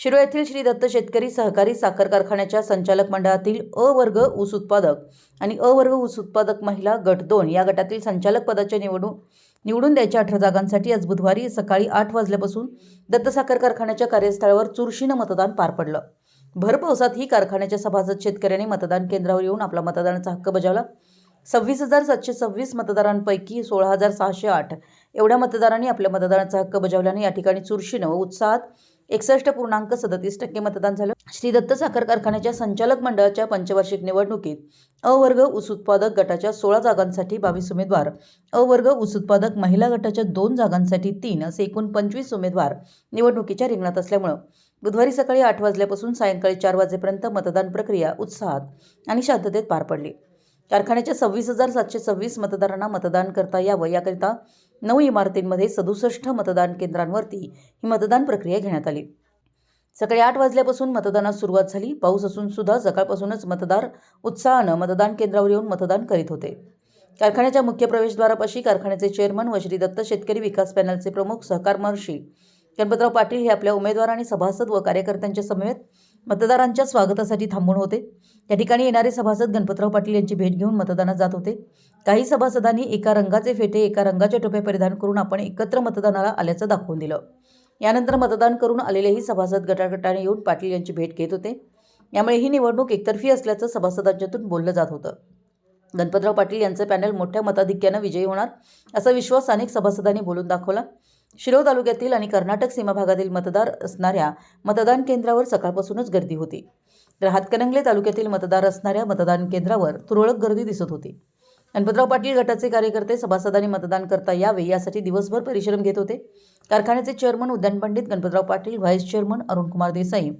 शिरो येथील श्री दत्त शेतकरी सहकारी साखर कारखान्याच्या संचालक मंडळातील अ वर्ग ऊस उत्पादक आणि अ वर्ग ऊस उत्पादक महिला गट दोन या गटातील संचालक पदाच्या निवडून निवडून द्यायच्या अठरा जागांसाठी आज बुधवारी सकाळी आठ वाजल्यापासून दत्त साखर कारखान्याच्या कार्यस्थळावर चुरशीनं मतदान पार पडलं. भर पावसात ही कारखान्याच्या सभासद शेतकऱ्यांनी मतदान केंद्रावर येऊन आपला मतदानाचा हक्क बजावला. सव्वीस हजार सातशे सव्वीस मतदारांपैकी सोळा हजार सहाशे आठ एवढ्या मतदारांनी आपल्या मतदानाचा हक्क बजावल्याने या ठिकाणी चुरशीनं व उत्साहात एकसष्ट पूर्णांक सदतीस टक्के मतदान झालं. श्री दत्त साखर कारखान्याच्या संचालक मंडळाच्या पंचवार्षिक निवडणुकीत अवर्ग ऊस उत्पादक गटाच्या सोळा जागांसाठी बावीस उमेदवार अवर्ग ऊस उत्पादक महिला गटाच्या दोन जागांसाठी तीन असे एकूण पंचवीस उमेदवार निवडणुकीच्या रिंगणात असल्यामुळं बुधवारी सकाळी आठ वाजल्यापासून सायंकाळी चार वाजेपर्यंत मतदान प्रक्रिया उत्साहात आणि शांततेत पार पडली. कारखान्याच्या सव्वीस हजार सातशे सव्वीस मतदारांना मतदान करता यावं. याकरिता नऊ इमारतींमध्ये सदुसष्ट मतदान केंद्रांवरती ही मतदान प्रक्रिया घेण्यात आली. सकाळी आठ वाजल्यापासून मतदानास सुरुवात झाली. पाऊस असून सुद्धा सकाळपासूनच मतदार उत्साहानं मतदान केंद्रावर येऊन मतदान करीत होते. कारखान्याच्या मुख्य प्रवेशद्वारापाशी कारखान्याचे चेअरमन व श्री दत्त शेतकरी विकास पॅनलचे प्रमुख सहकार महर्षी गणपतराव पाटील हे आपल्या उमेदवार आणि सभासद व कार्यकर्त्यांच्या समवेत मतदारांच्या स्वागतासाठी थांबून होते. या ठिकाणी येणारे सभासद गणपतराव पाटील यांची भेट घेऊन मतदानात जात होते. काही सभासदांनी एका रंगाचे फेटे एका रंगाच्या टोप्या परिधान करून आपण एकत्र मतदानाला आल्याचं दाखवून दिलं. यानंतर मतदान करून आलेलेही सभासद गटागटाने येऊन पाटील यांची भेट घेत होते. यामुळे ही निवडणूक एकतर्फी असल्याचं सभासदांच्यातून बोललं जात होतं. गणपतराव पाटील यांचं पॅनल मोठ्या मताधिक्यानं विजयी होणार असा विश्वास अनेक सभासदांनी बोलून दाखवला. शिरोळ तालुक्यातील आणि कर्नाटक सीमा भागातील मतदार असणाऱ्या मतदान केंद्रावर सकाळपासूनच गर्दी होती. तर हातकणंगले तालुक्यातील मतदार असणाऱ्या मतदान केंद्रावर तुरळक गर्दी दिसत होती. गणपतराव पाटील गटाचे कार्यकर्ते सभासदांनी मतदान करता यावे यासाठी दिवसभर परिश्रम घेत होते. कारखान्याचे चेअरमन उद्यान पंडित गणपतराव पाटील व्हाईस चेअरमन अरुणकुमार देसाई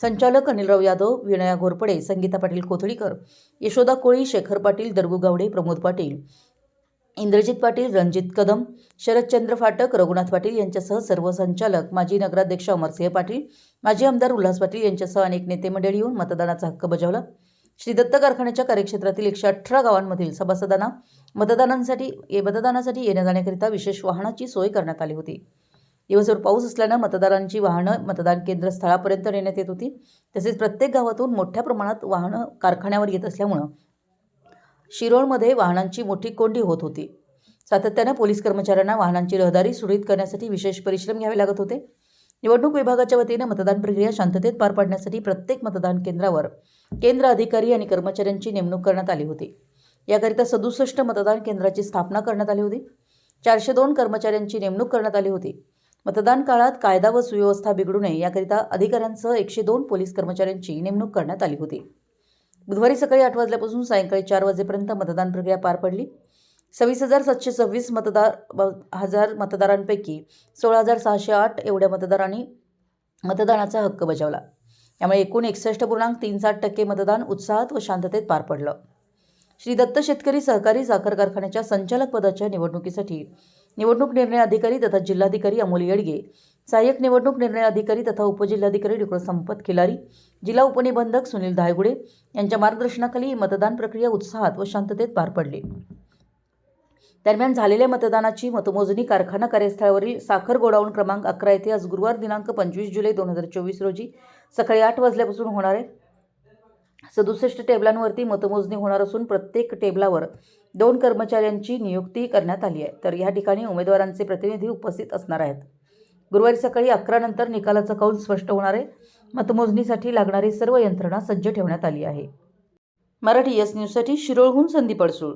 संचालक अनिलराव यादव विनया घोरपडे संगीता पाटील कोथळीकर यशोदा कोळी शेखर पाटील दरगू गावडे प्रमोद पाटील इंद्रजित पाटील रणजित कदम शरदचंद्र फाटक रघुनाथ पाटील यांच्यासह सर्व संचालक माजी नगराध्यक्ष अमरसिंह पाटील माजी आमदार उल्हास पाटील यांच्यासह अनेक नेते मंडळी येऊन मतदानाचा हक्क बजावला. श्री दत्त कारखान्याच्या कार्यक्षेत्रातील एकशे अठरा गावांमधील सभासदांना मतदानांसाठी ये- मतदानासाठी येण्या जाण्याकरिता विशेष वाहनाची सोय करण्यात आली होती. दिवसभर पाऊस असल्यानं मतदारांची वाहनं मतदान केंद्र स्थळापर्यंत नेण्यात येत होती. तसेच प्रत्येक गावातून मोठ्या प्रमाणात वाहनं कारखान्यावर येत असल्यामुळं शिरोळमध्ये वाहनांची मोठी कोंडी होत होती. सातत्यानं पोलीस कर्मचाऱ्यांना वाहनांची रहदारी सुरळीत करण्यासाठी विशेष परिश्रम घ्यावे लागत होते. निवडणूक विभागाच्या वतीनं मतदान प्रक्रिया शांततेत पार पाडण्यासाठी प्रत्येक मतदान केंद्रावर केंद्र अधिकारी आणि कर्मचाऱ्यांची नेमणूक करण्यात आली होती. याकरिता सदुसष्ट मतदान केंद्राची स्थापना करण्यात आली होती. चारशे दोन कर्मचाऱ्यांची नेमणूक करण्यात आली होती. मतदान काळात कायदा व सुव्यवस्था बिघडू नये याकरिता अधिकाऱ्यांसह एकशे दोन पोलीस कर्मचाऱ्यांची नेमणूक करण्यात आली होती. बुधवारी सकाळी आठ वाजल्यापासून सायंकाळी चार वाजेपर्यंत मतदान प्रक्रिया पार पडली. सव्वीस हजार सातशे सव्वीस मतदार हजार मतदारांपैकी सोळा हजार सहाशे आठ एवढ्या मतदारांनी मतदानाचा हक्क बजावला. यामुळे एकूण एकसष्ट पूर्णांक तीन साठ टक्के मतदान उत्साहात व शांततेत पार पडलं. श्री दत्त शेतकरी सहकारी साखर कारखान्याच्या संचालक पदाच्या निवडणुकीसाठी निवडणूक निर्णय अधिकारी तथा जिल्हाधिकारी अमोल येडगे सहाय्यक निवडणूक निर्णय अधिकारी तथा उपजिल्हाधिकारी डॉक्टर संपत खिलारी जिल्हा उपनिबंधक सुनील धायगुडे यांच्या मार्गदर्शनाखाली ही मतदान प्रक्रिया उत्साहात व शांततेत पार पडली. दरम्यान झालेल्या मतदानाची मतमोजणी कारखाना कार्यस्थळावरील साखर गोडाऊन क्रमांक अकरा येथे आज गुरुवार दिनांक पंचवीस जुलै दोन हजार चोवीस रोजी सकाळी आठ वाजल्यापासून होणार आहे. सदुसष्ट टेबलांवरती मतमोजणी होणार असून प्रत्येक टेबलावर दोन कर्मचाऱ्यांची नियुक्ती करण्यात आली आहे. तर या ठिकाणी उमेदवारांचे प्रतिनिधी उपस्थित असणार आहेत. गुरुवारी सकाळी अकरानंतर निकालाचं निकालाचा कौल स्पष्ट होणार आहे. मतमोजणीसाठी लागणारी सर्व यंत्रणा सज्ज ठेवण्यात आली आहे. मराठी एस न्यूजसाठी शिरोळहून संदीप अडसूळ.